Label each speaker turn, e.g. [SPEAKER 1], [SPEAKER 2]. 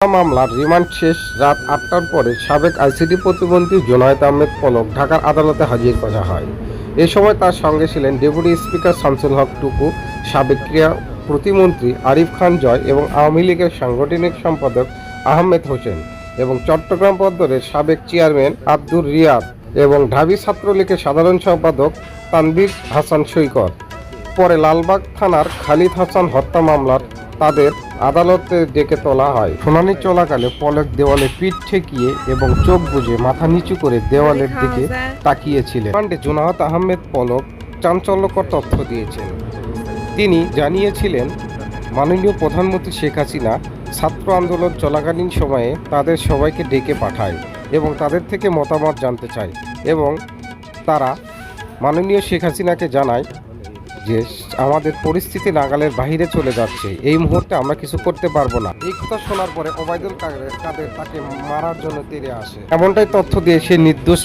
[SPEAKER 1] মামলার রিমান্ড শেষ রাত আটটার পরে সাবেক আইসিডি প্রতিমন্ত্রী জোনায়েদ আহমেদ পলক ঢাকার আদালতে হাজির করা হয়। এ সময় তার সঙ্গে ছিলেন ডেপুটি স্পিকার শামসুল হক টুকু, সাবেক ক্রীড়া প্রতিমন্ত্রী আরিফ খান জয় এবং আওয়ামী লীগের সাংগঠনিক সম্পাদক আহমেদ হোসেন এবং চট্টগ্রাম বন্দরের সাবেক চেয়ারম্যান আব্দুর রিয়াদ এবং ঢাবি ছাত্রলীগের সাধারণ সম্পাদক তানবির হাসান সৈকত। পরে লালবাগ থানার খালিদ হাসান হত্যা মামলার তাদের আদালতে ডেকে তোলা হয়। শুনানি চলাকালে পলক দেওয়ালে পিঠ ঠেকিয়ে এবং চোখ বুজে মাথা নিচু করে দেওয়ালের দিকে তাকিয়েছিলেন। পান্ডে জুনাহাত আহমেদ পলক চাঞ্চল্যকর তথ্য দিয়েছেন। তিনি জানিয়েছিলেন মাননীয় প্রধানমন্ত্রী শেখ হাসিনা ছাত্র আন্দোলন চলাকালীন সময়ে তাদের সবাইকে ডেকে পাঠায় এবং তাদের থেকে মতামত জানতে চায় এবং তারা মাননীয় শেখ হাসিনাকে জানায় যে আমাদের পরিস্থিতি নাগালের বাহিরে চলে যাচ্ছে এই মুহূর্তে আমরা কিছু করতে পারব না। এই কথা শোনার পরে ওবায়দুল কাদের তাকে মারার জন্য তেরে আসে। এমনটাই তথ্য দিয়ে সে নির্দোষ।